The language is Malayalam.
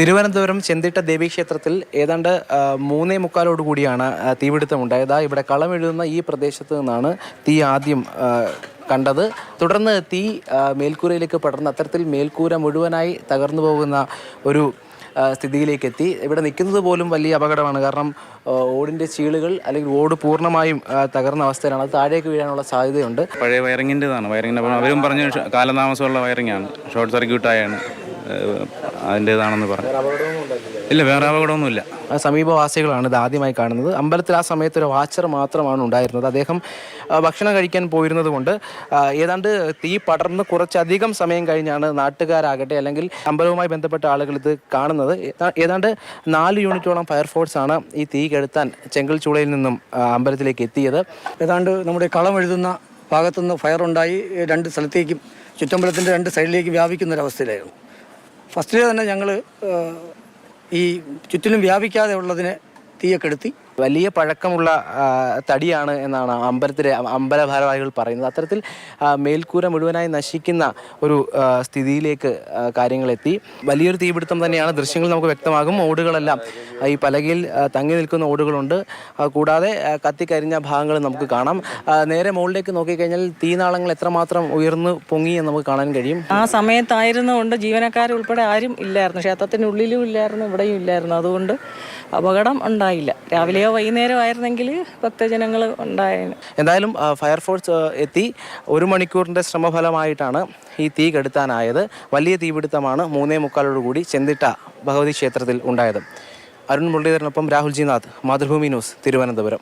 തിരുവനന്തപുരം ചെന്തിട്ട ദേവീക്ഷേത്രത്തിൽ ഏതാണ്ട് മൂന്നേ മുക്കാലോട് കൂടിയാണ് ആ, തീപിടുത്തം ഉണ്ടായത്. ആ, ഇവിടെ കളമെഴുതുന്ന ഈ പ്രദേശത്ത് നിന്നാണ് തീ ആദ്യം കണ്ടത്. തുടർന്ന് തീ മേൽക്കൂരയിലേക്ക് പടർന്ന് അത്തരത്തിൽ മേൽക്കൂര മുഴുവനായി തകർന്നു പോകുന്ന ഒരു സ്ഥിതിയിലേക്ക് എത്തി ഇവിടെ നിൽക്കുന്നത് പോലും വലിയ അപകടമാണ്. കാരണം ഓടിന്റെ ചീളുകൾ അല്ലെങ്കിൽ ഓട് പൂർണമായും തകർന്ന അവസ്ഥയിലാണ്. അത് താഴേക്ക് വീഴാനുള്ള സാധ്യതയുണ്ട്. പഴയ വയറിങ്ങിന്റെതാണ്. വയറിങ്ങിന്റെ അവരും പറഞ്ഞു കാലതാമസമുള്ള വയറിങ്ങാണ്. ഷോർട്ട് സർക്യൂട്ട് ആയാണ് അതിന്റേതാണെന്ന് പറഞ്ഞു. ഇല്ല വേറെ അപകടമൊന്നുമില്ല. ആ, സമീപവാസികളാണ് ഇത് ആദ്യമായി കാണുന്നത്. അമ്പലത്തിൽ ആ സമയത്ത് ഒരു വാച്ചർ മാത്രമാണ് ഉണ്ടായിരുന്നത്. അദ്ദേഹം ഭക്ഷണം കഴിക്കാൻ പോയിരുന്നത് കൊണ്ട് ഏതാണ്ട് തീ പടർന്ന് കുറച്ചധികം സമയം കഴിഞ്ഞാണ് നാട്ടുകാരാകട്ടെ അല്ലെങ്കിൽ അമ്പലവുമായി ബന്ധപ്പെട്ട ആളുകൾ ഇത് കാണുന്നത്. ഏതാ- ഏതാണ്ട് നാല് യൂണിറ്റോളം ഫയർഫോഴ്സ് ആണ് ഈ തീ കെടുത്താൻ ചെങ്കൽ ചൂളയിൽ നിന്നും അമ്പലത്തിലേക്ക് എത്തിയത്. ഏതാണ്ട് നമ്മുടെ കളം എഴുതുന്ന ഭാഗത്തുനിന്ന് ഫയറുണ്ടായി. രണ്ട് സ്ഥലത്തേക്കും ചുറ്റമ്പലത്തിന്റെ രണ്ട് സൈഡിലേക്ക് വ്യാപിക്കുന്ന ഒരവസ്ഥയിലായിരുന്നു ഫസ്റ്റിലെ തന്നെ ഞങ്ങൾ ഈ ചുറ്റിലും വ്യാപിക്കാതെ ഉള്ളതിനെ തീയൊക്കെ കെടുത്തി വലിയ പഴക്കമുള്ള തടിയാണ് എന്നാണ് അമ്പലത്തിലെ അമ്പല ഭാരവാഹികൾ പറയുന്നത്. അത്തരത്തിൽ മേൽക്കൂര മുഴുവനായി നശിക്കുന്ന ഒരു സ്ഥിതിയിലേക്ക് കാര്യങ്ങളെത്തി. വലിയൊരു തീപിടുത്തം തന്നെയാണ് ദൃശ്യങ്ങൾ നമുക്ക് വ്യക്തമാകും. ഓടുകളെല്ലാം ഈ പലകയിൽ തങ്ങി നിൽക്കുന്ന ഓടുകളുണ്ട്. കൂടാതെ കത്തിക്കരിഞ്ഞ ഭാഗങ്ങൾ നമുക്ക് കാണാം. നേരെ മുകളിലേക്ക് നോക്കിക്കഴിഞ്ഞാൽ തീനാളങ്ങൾ എത്രമാത്രം ഉയർന്നു പൊങ്ങി എന്ന് നമുക്ക് കാണാൻ കഴിയും. ആ സമയത്തായിരുന്നു സമയത്തായിരുന്നുകൊണ്ട് ജീവനക്കാരുൾപ്പെടെ ആരും ഇല്ലായിരുന്നു. ക്ഷേത്രത്തിനുള്ളിലും ഇല്ലായിരുന്നു ഇവിടെയും ഇല്ലായിരുന്നു. അതുകൊണ്ട് അപകടം ഉണ്ടായില്ല. രാവിലെയോ വൈകുന്നേരമോ ആയിരുന്നെങ്കിൽ ഭക്തജനങ്ങൾ ഉണ്ടായേനെ. എന്തായാലും ഫയർഫോഴ്സ് എത്തി. ഒരു മണിക്കൂറിന്റെ ശ്രമഫലമായിട്ടാണ് ഈ തീ കെടുത്താനായത്. വലിയ തീപിടുത്തമാണ് മൂന്നേ മുക്കാലോടുകൂടി ചെന്തിട്ട ഭഗവതി ക്ഷേത്രത്തിൽ ഉണ്ടായത്. അരുൺ മുരളീധരനൊപ്പം രാഹുൽ ജിനാഥ് മാതൃഭൂമി ന്യൂസ് തിരുവനന്തപുരം.